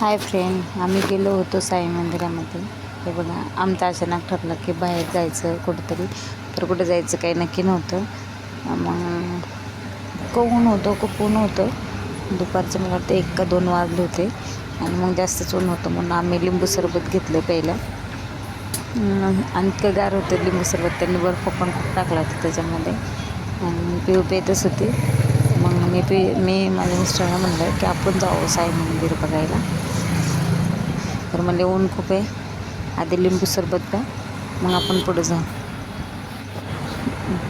Hi friend आम्ही गेलो होतो साई मंदिरामध्ये. हे बघा आमचं अचानक ठरलं की बाहेर जायचं कुठंतरी तर कुठं जायचं काही नक्की नव्हतं. मग खूप ऊन होतं खूप ऊन होतं. दुपारचं मला वाटतं एक का दोन वाजले होते. आणि मग जास्तच ऊन होतं म्हणून आम्ही लिंबू सरबत घेतलं पहिलं अं, आणि इतकं गार होतं लिंबू सरबत त्यांनी बर्फ पण खूप टाकला होता त्याच्यामध्ये. आणि पिऊ पेतच होते. म्हणजे मी पी मी माझ्या मिस्टरला म्हणलं की आपण जाऊ साई मंदिर बघायला. तर म्हणले ऊन खूप आहे. आधी लिंबू सरबत प्या मग आपण पुढे जाऊ.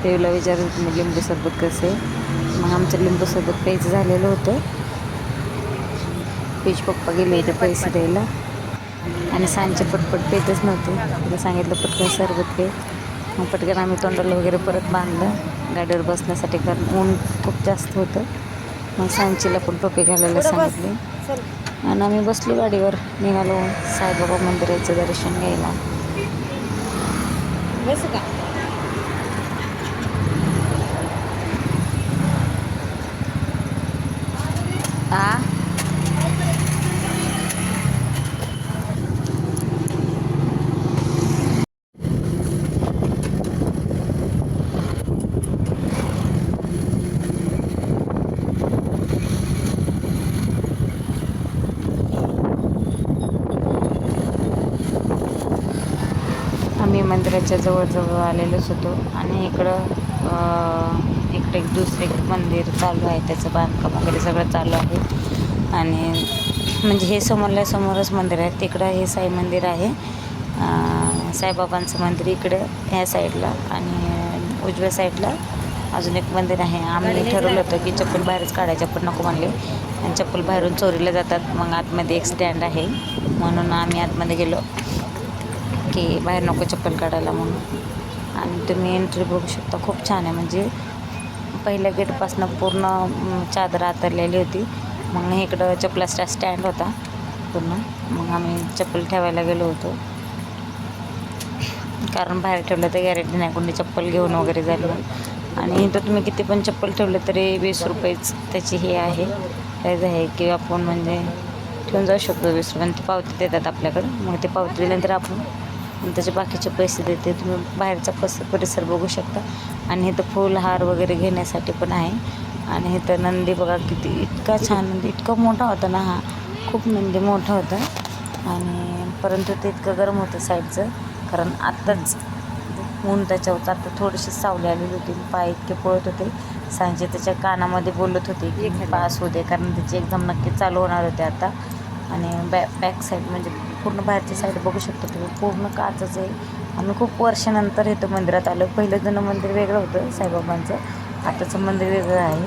पेवला विचारत मी लिंबू सरबत कसं आहे? मग आमचं लिंबू सरबत प्यायचं झालेलं होतं. पेज पप्पा गेले होते पैसे द्यायला. आणि सांजचे पटपट पेतच नव्हते. तिला सांगितलं पटकन सरबत पे मग पटकन आम्ही तोंडाला वगैरे परत बांधलं. गाडीवर बसण्यासाठी कारण ऊन खूप जास्त होतं. मग सांचीला पण टोपी घालायला सांगितली. आणि आम्ही बसलो गाडीवर. निघालो. साईबाबा मंदिराचं दर्शन घ्यायला. आ आम्ही मंदिराच्या जवळजवळ आलेलोच होतो. आणि इकडं इकडे एक दुसरं एक मंदिर चालू आहे त्याचं बांधकाम वगैरे सगळं चालू आहे. आणि म्हणजे हे समोरल्या समोरच मंदिर आहे. तिकडं हे साई मंदिर आहे. साईबाबांचं मंदिर इकडं ह्या साईडला आणि उजव्या साईडला अजून एक मंदिर आहे. आम्ही ठरवलं होतं की चप्पल बाहेरच काढायची चप्पल नको म्हणले. आणि चप्पल बाहेरून चोरीला जातात. मग आतमध्ये एक स्टँड आहे. म्हणून आम्ही आतमध्ये गेलो. की बाहेर नको चप्पल काढायला म्हणून. आणि तुम्ही एंट्री बघू शकता खूप छान आहे. म्हणजे पहिल्या गेटपासनं पूर्ण चादर आतरलेली होती. मग इकडं चप्पलाचा स्टँड होता पूर्ण. मग आम्ही चप्पल ठेवायला गेलो होतो. कारण बाहेर ठेवलं तर गॅरंटी नाही कोणी चप्पल घेऊन वगैरे जाईल आणि इथं तुम्ही किती पण चप्पल ठेवलं तरी वीस रुपयेच त्याची हे आहे. प्राईज आहे की आपण म्हणजे ठेवून जाऊ शकतो वीस रुपये. पावती देतात आपल्याकडं. मग ते पावती दिल्यानंतर आपण त्याचे बाकीचे पैसे देते. तुम्ही बाहेरचा पस परिसर बघू शकता. आणि इथं फूल हार वगैरे घेण्यासाठी पण आहे. आणि इथं नंदी बघा किती इतका छान नंदी इतका मोठा होता ना हा. खूप नंदी मोठा होता. आणि परंतु ते इतकं गरम होतं साईडचं. कारण आत्ताच ऊन त्याच्यावर आता थोडीशी सावली आलेली होती. पाय इतके पळत होते. सांजे त्याच्या कानामध्ये बोलत होते की पास होते कारण त्याची एक्झाम नक्की चालू होणार होते आता. आणि बॅ बॅक साईड म्हणजे पूर्ण बाहेरची साईड बघू शकतो तुम्ही. पूर्ण काचच आहे. आम्ही खूप वर्षानंतर येतो मंदिरात आलो. पहिलं जुनं मंदिर वेगळं होतं साईबाबांचं. आताचं मंदिर वेगळं आहे.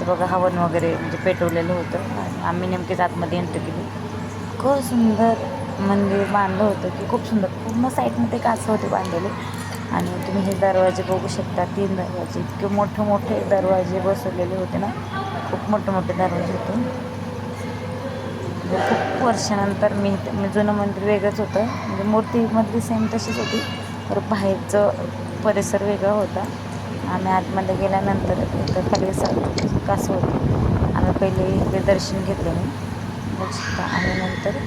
तर बघा हवन वगैरे म्हणजे पेटवलेलं होतं. आम्ही नेमकीच आतमध्ये एंट्री केली. इतकं सुंदर मंदिर बांधलं होतं की खूप सुंदर. पूर्ण साईडमध्ये काच होते बांधलेले. आणि तुम्ही हे दरवाजे बघू शकता. तीन दरवाजे. इतके मोठे मोठे दरवाजे बसवलेले होते ना. खूप मोठे मोठे दरवाजे होते. म्हणजे खूप वर्षानंतर मी म्हणजे जुनं मंदिर वेगळंच होतं. म्हणजे मूर्तीमधली सेम तशीच होती. तर बाहेरचं परिसर वेगळा होता. आम्ही आतमध्ये गेल्यानंतर इथं खाली स कासं होतं. आम्ही पहिले इथे दर्शन घेतलं मी बघू शकता आणि नंतर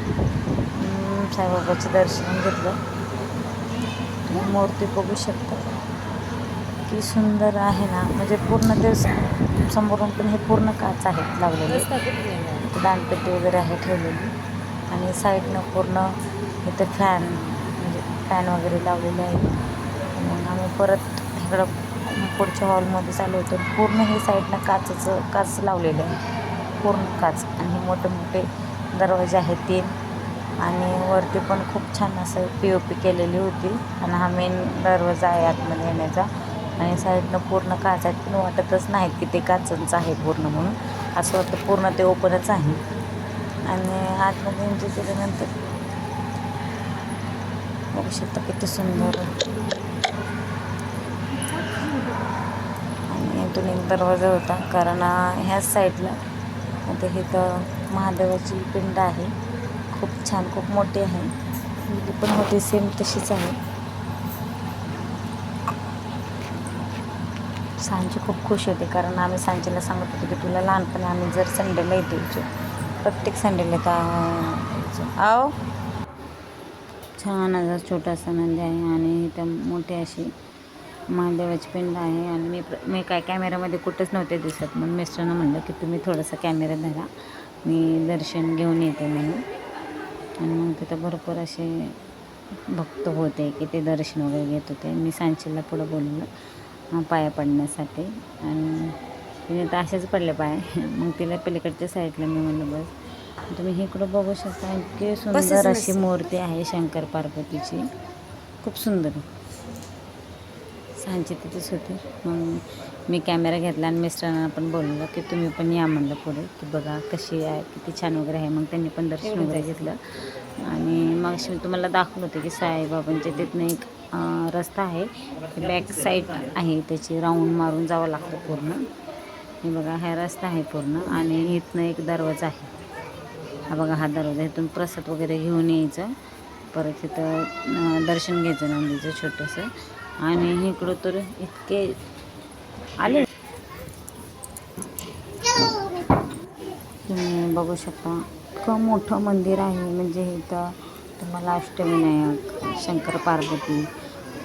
साईबाबाचं दर्शन घेतलं. मूर्ती बघू शकता. की सुंदर आहे ना. म्हणजे पूर्ण ते समोरून पण हे पूर्ण काच आहेत लावलेले. दानपेटी वगैरे आहे ठेवलेली. आणि साईडनं पूर्ण इथं फॅन म्हणजे फॅन वगैरे लावलेले आहेत. मग आम्ही परत इकडं पुढच्या हॉलमध्ये चालू होतो. पूर्ण हे साईडनं काचचं काच लावलेलं आहे. पूर्ण काच. आणि मोठे मोठे दरवाजे आहेत तीन. आणि वरती पण खूप छान असं पी ओ पी केलेली होती. आणि हा मेन दरवाजा आहे आतमध्ये येण्याचा. आणि साईडनं पूर्ण काच आहेत पण वाटतच नाहीत की ते काचांचं आहे पूर्ण म्हणून. असं वाटतं पूर्ण ते ओपनच आहे. आणि आतमध्ये एंट्री केल्यानंतर बघू शकता किती सुंदर. आणि इथून एक दरवाजा होता कारण ह्याच साईडला आता इथं महादेवाची पिंड आहे. खूप छान खूप मोठी आहे. पण होती सेम तशीच आहे. सांची खूप खुश होते कारण आम्ही सांचीला सांगत होतो की तुला लहानपणी आम्ही जर संडेला येतो. प्रत्येक संडेला का आओ. छान असा छोटासा नंदी आहे आणि इथं मोठी अशी महादेवाची पिंड आहे आणि मी मी काय कॅमेऱ्यामध्ये कुठंच नव्हते दिसत म्हणून मिस्टरनं म्हणलं की तुम्ही थोडासा कॅमेरा धरा. मी दर्शन घेऊन येते म्हणून. आणि मग तिथं भरपूर असे भक्त होते की ते दर्शन वगैरे घेत होते. मी सांचीला पुढं बोलवलं पाया पडण्यासाठी. आणि तिने तर असेच पडले पाय. मग तिला पलीकडच्या साईडला मी म्हणलं बस. तुम्ही इकडं बघू शकता? इतकी सुंदर अशी मूर्ती आहे शंकर पार्वतीची. खूप सुंदर. सांची तिथेच होती. मग मी कॅमेरा घेतला आणि मिस्टरांना पण बोललं की तुम्ही पण या म्हणलं पुढे की बघा कशी आहे किती छान वगैरे आहे. मग त्यांनी पण दर्शन वगैरे घेतलं. आणि मग मी तुम्हाला दाखवलं होतं की साईबाबांच्या तिथनं एक रस्ता आहे. बॅक साईड आहे त्याची. राऊंड मारून जावं लागतं पूर्ण. हे बघा हा रस्ता आहे पूर्ण आणि इथनं एक दरवाजा आहे. हा बघा हा दरवाजा. इथून प्रसाद वगैरे घेऊन यायचं. परत इथं दर्शन घ्यायचं नंदीचं छोटंसं. आणि इकडं तर इतके आले. तुम्ही बघू शकता इतकं मोठं मंदिर आहे. म्हणजे इथं तुम्हाला अष्टविनायक शंकर पार्वती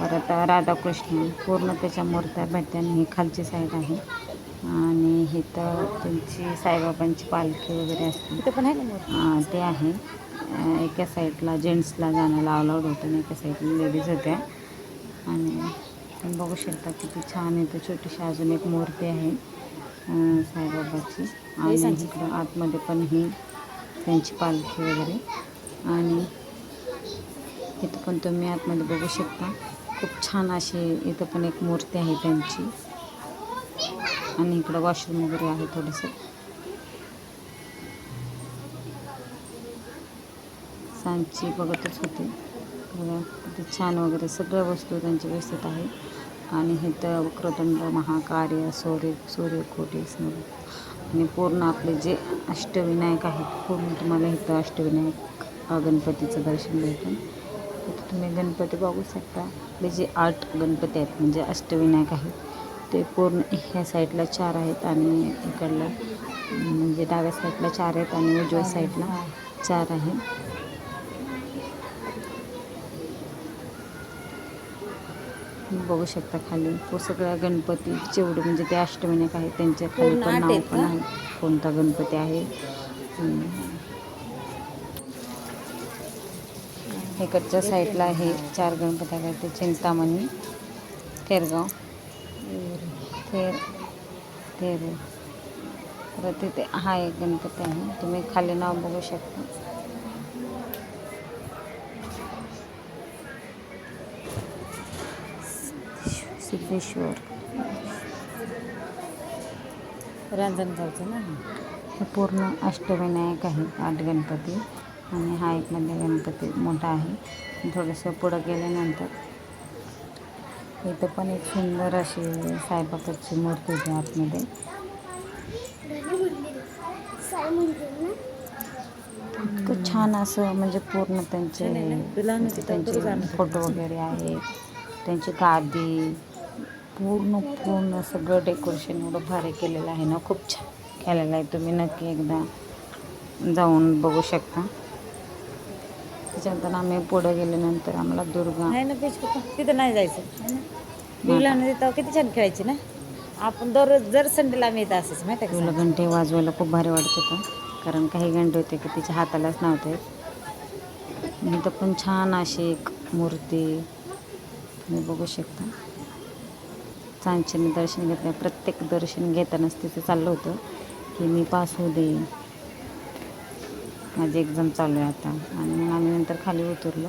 परत राधाकृष्ण पूर्ण त्याच्या मूर्त्या भेटत्या आणि ही खालची साईड आहे. आणि इथं त्यांची साईबाबांची पालखी वगैरे असते. इथं पण आहे ना? हां ते आहे. एका साईडला जेंट्सला जाण्याला अलाउड होतं आणि एका साईडला लेडीज होत्या. आणि तुम्ही बघू शकता किती छान आहे तर छोटीशी अजून एक मूर्ती आहे साईबाबाची. आणि. इकडं आतमध्ये पण ही त्यांची पालखी वगैरे. आणि इथं पण तुम्ही आतमध्ये बघू शकता. खूप छान अशी इथं पण एक मूर्ती आहे त्यांची. आणि इकडं वॉशरूम वगैरे आहे थोडंसं. सांची बघतच होते. किती छान वगैरे सगळ्या वस्तू त्यांच्या व्यवस्थित आहे. आणि इथं वक्रतुंड महाकार्य सूर्य सूर्यकोटी स्मृती. आणि पूर्ण आपले जे अष्टविनायक आहेत पूर्ण तुम्हाला इथं अष्टविनायक गणपतीचं दर्शन भेटेल तुम्ही गणपती बघू शकता. आपले जे आठ गणपती आहेत म्हणजे अष्टविनायक आहेत ते पूर्ण ह्या साईडला चार आहेत आणि इकडला म्हणजे डाव्या साईडला चार आहेत आणि उजव्या साईडला चार आहेत बघू शकता खाली. तो सगळ्या गणपती जेवढे म्हणजे ते अष्टविनायक आहेत त्यांच्या खाली पण नाव पण? आहे. कोणता गणपती आहे? इकडच्या साईडला आहे चार गणपती आहेत ते चिंतामणी थेरगाव थेर थेर परत तिथे हा एक गणपती आहे. तुम्ही खाली नाव बघू शकता. सिद्धेश्वर. रांजणगावचं ना हे? पूर्ण अष्टविनायक आहेत आठ गणपती. आणि हा एक मध्ये गणपती मोठा आहे. थोडंसं पुढं गेल्यानंतर इथं पण एक सुंदर अशी साईबाबाची मूर्ती होती आतमध्ये. इतकं छान असं म्हणजे पूर्ण त्यांचे त्यांचे फोटो वगैरे आहेत त्यांची गादी पूर्ण पूर्ण सगळं डेकोरेशन एवढं भारी केलेलं आहे ना. खूप छान केलेलं आहे तुम्ही. नक्की एकदा जाऊन बघू शकता. त्याच्यानंतर आम्ही पुढं गेल्यानंतर आम्हाला दुर्गा आहे ना बीच तिथं नाही जायचं. ना? मी लहान होते तेव्हा किती छान खेळायची ना? आपण दररोज जर संडेला आम्ही येत असंच माहिती आहे तुला घंटे वाजवायला खूप भारी वाटत होतं. कारण काही घंटे होते की तिच्या हातालाच नव्हते. इथं पण छान अशी एक मूर्ती तुम्ही बघू शकता. सांचीने दर्शन घेतलं प्रत्येक दर्शन घेतानाच तिथं चाललं होतं की मी पास होऊ दे. माझी एक्झाम चालू आहे आता. आणि मग आम्ही नंतर खाली उतरलो.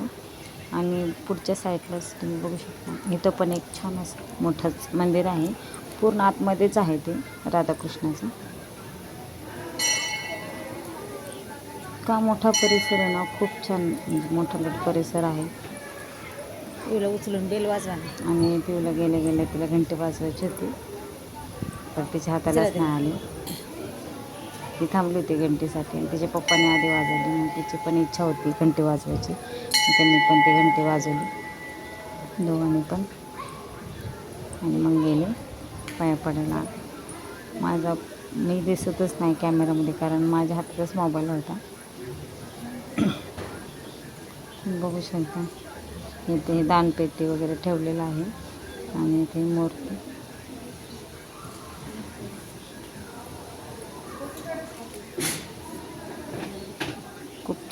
आणि पुढच्या साईडलाच तुम्ही बघू शकता. इथं पण एक छान असं मोठंच मंदिर आहे. पूर्ण आतमध्येच आहे ते राधाकृष्णाचं. का मोठा परिसर आहे ना खूप छान म्हणजे मोठा मोठा परिसर आहे. तुला उचलून बेल वाजवा आणि पिऊला गेले गेले तिला घंटे वाजवायची होती. पण तिच्या हातालाच चला नाही आली. ती थांबली होती घंटीसाठी आणि तिच्या पप्पाने आधी वाजवली. मग तिची पण इच्छा होती घंटी वाजवायची. त्यांनी पण ती घंटी वाजवली. दोघांनी पण. आणि मग गेले पाया पडायला. माझा मी दिसतच नाही कॅमेरामध्ये कारण माझ्या हातातच मोबाईल होता. बघू शकता. इथे दानपेटी वगैरे ठेवलेलं आहे. आणि इथे मूर्ती.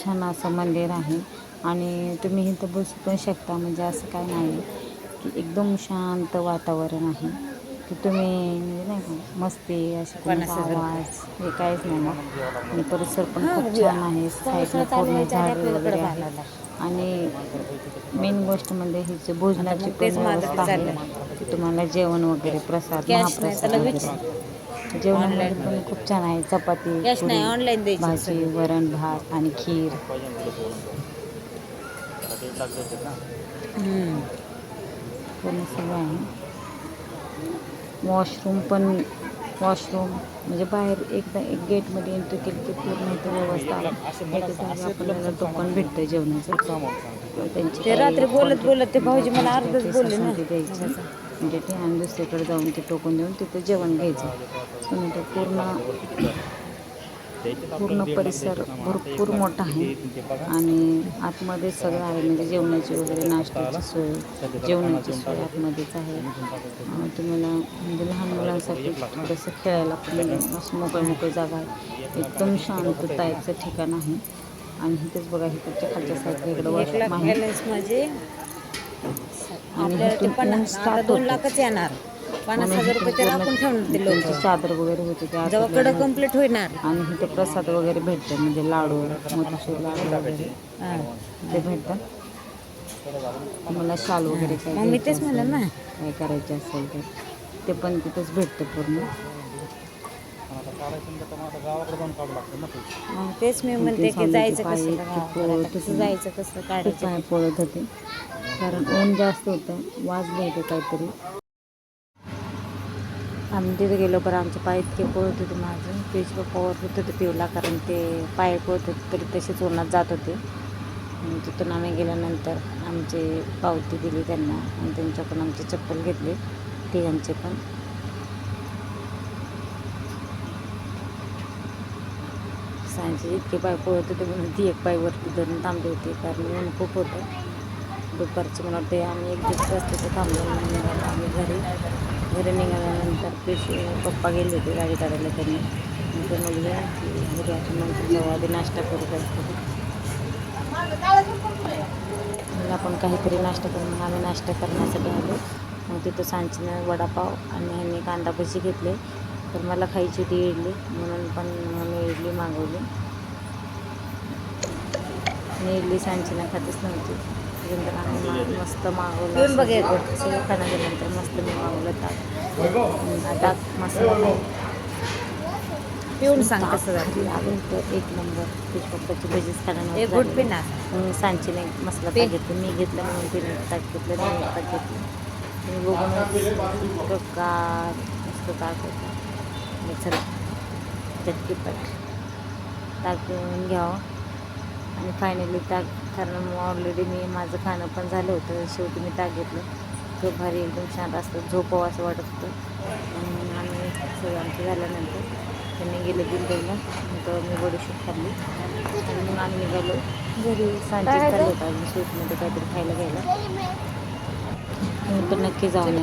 छान असं मंदिर आहे. आणि तुम्ही इथं बसू पण शकता. म्हणजे असं काय नाही की एकदम शांत वातावरण आहे. की तुम्ही म्हणजे नाही का मस्ती अशी कोणाचा आवाज हे काहीच नाही ना. आणि परिसर पण खूप छान आहे. साईडला पूर्ण झाडं वगैरे आहे. आणि मेन गोष्ट म्हणजे ही जे भोजनाची पण व्यवस्था आहे. की तुम्हाला जेवण वगैरे प्रसाद महाप्रसाद जेवणामध्ये पण खूप छान आहे. चपाती पुरी, भाजी वरण भात आणि खीर. पूर्ण सगळं आहे. वॉशरूम पण वॉशरूम म्हणजे बाहेर एकदा एक गेटमध्ये एंट्री केली की पूर्ण इथं व्यवस्था आहे. एका जागी आपल्याला टोकन भेटतं जेवणाचं. त्यांची ते रात्री बोलत बोलत ते भाऊजी मला अर्धच ते बोलले ना. द्यायची. म्हणजे ते आणि दुसरीकडे जाऊन ते टोकून देऊन तिथं जेवण घ्यायचं. पण इथं पूर्ण पूर्ण परिसर भरपूर मोठा आहे. आणि आतमध्ये सगळं आहे. म्हणजे जेवणाची वगैरे नाश्त्याची सोय जेवणाची सोय आतमध्येच आहे. तुम्हाला म्हणजे लहान मुलांसाठी थोडंसं खेळायला पण असं मोकळी मोकळी जागा आहे. एकदम शांतताचं ठिकाण आहे. आणि इथेच बघा इकडच्या खालच्या साईडला इकडं वॉशरूम आहे. म्हणजे आपल्याला ते पन्नास आता दोन. लाखच येणार. पन्नास हजार रुपये ते राखून ठेवणार ते त्यांची चादर वगैरे होती ते जेव्हा आतमध्ये कडं कंप्लीट होणार. आणि इथे प्रसाद वगैरे भेटतं म्हणजे लाडू मोतीचूर लाडू वगैरे. हा. ते भेटतं तुम्हाला शाल वगैरे काय मग मी तेच घ्यायचं म्हणलं ना. असेल, काय करायचे असेल तर. ते पण तिथंच भेटतं पूर्ण. मग तेच मी म्हणते की जायचं कसं आता कसं जायचं कसं काढायचं पाय पळत होते. कारण ऊन जास्त होतं. वाजलं होतं काहीतरी. आम्ही तिथे गेलो बरं आमचे पाय इतके पळत होते माझं. पेज पप्पा होत होते पिवला कारण ते पाय पळत होते तरी तसेच उन्हात जात होते. तिथून आम्ही गेल्यानंतर आमचे पावती दिली त्यांना आणि त्यांच्याकडून आमचे चप्पल घेतले तिघांचे पण. सांचे इतके पाय पळत होते म्हणून ती एक पाय वरती धरून थांबली होती कारण ऊन खूप होतं. दुपारचे मला वाटते आम्ही एक दिवस रस्त्याचं थांबलं थांबलो निघालो आम्ही घरी. घरी निघाल्यानंतर पेशी पप्पा गेले होते गाडी काढायला त्यांनी. मग ते मुलगी घरी आपण नंतर जाऊ आधी नाश्ता करू करतो आपण काहीतरी नाश्ता करून आम्ही नाश्ता करण्यासाठी आलो. मग तिथं सांचीनं वडापाव आणि ह्यांनी कांदा भजी घेतले. तर मला खायची होती इडली म्हणून पण मी इडली मागवली. मी इडली सांचीनं खातच नव्हती. त्याच्यानंतर आम्ही मस्त मागवलं सगळं खाणं गेल्यानंतर मस्त मी मागवलं ताक. ताक मसाला पिऊन सांग कसं झालं. भारी आलं होतं एक नंबर फिश पप्पाची भजीच खाणं एक नव्हतं गुट मग सांचीने मसाला. ताक घेतलं मी घेतलं म्हणून तिने ताक घेतलं तिने ताक घेतलं. मी बघून इतकं कार मस्त ताक होतं. चला चटकीपट ताक पिऊन घ्यावं. आणि फायनली ताक कारण ऑलरेडी मी माझं खाणं पण झालं होतं. शेवटी मी ताक घेतलं. खूप भारी एकदम छान असतं झोपावं असं वाटत होतं. आणि आम्ही सगळं आमचं झाल्यानंतर त्यांनी गेले बिल द्यायला तर मी बडीशूप खाल्ली. आणि मग आम्ही निघालो. घरी. सांजेच चाललं होतं आम्ही स्वीटमध्ये काहीतरी खायला घ्यायला. तुम्ही पण नक्की जाऊन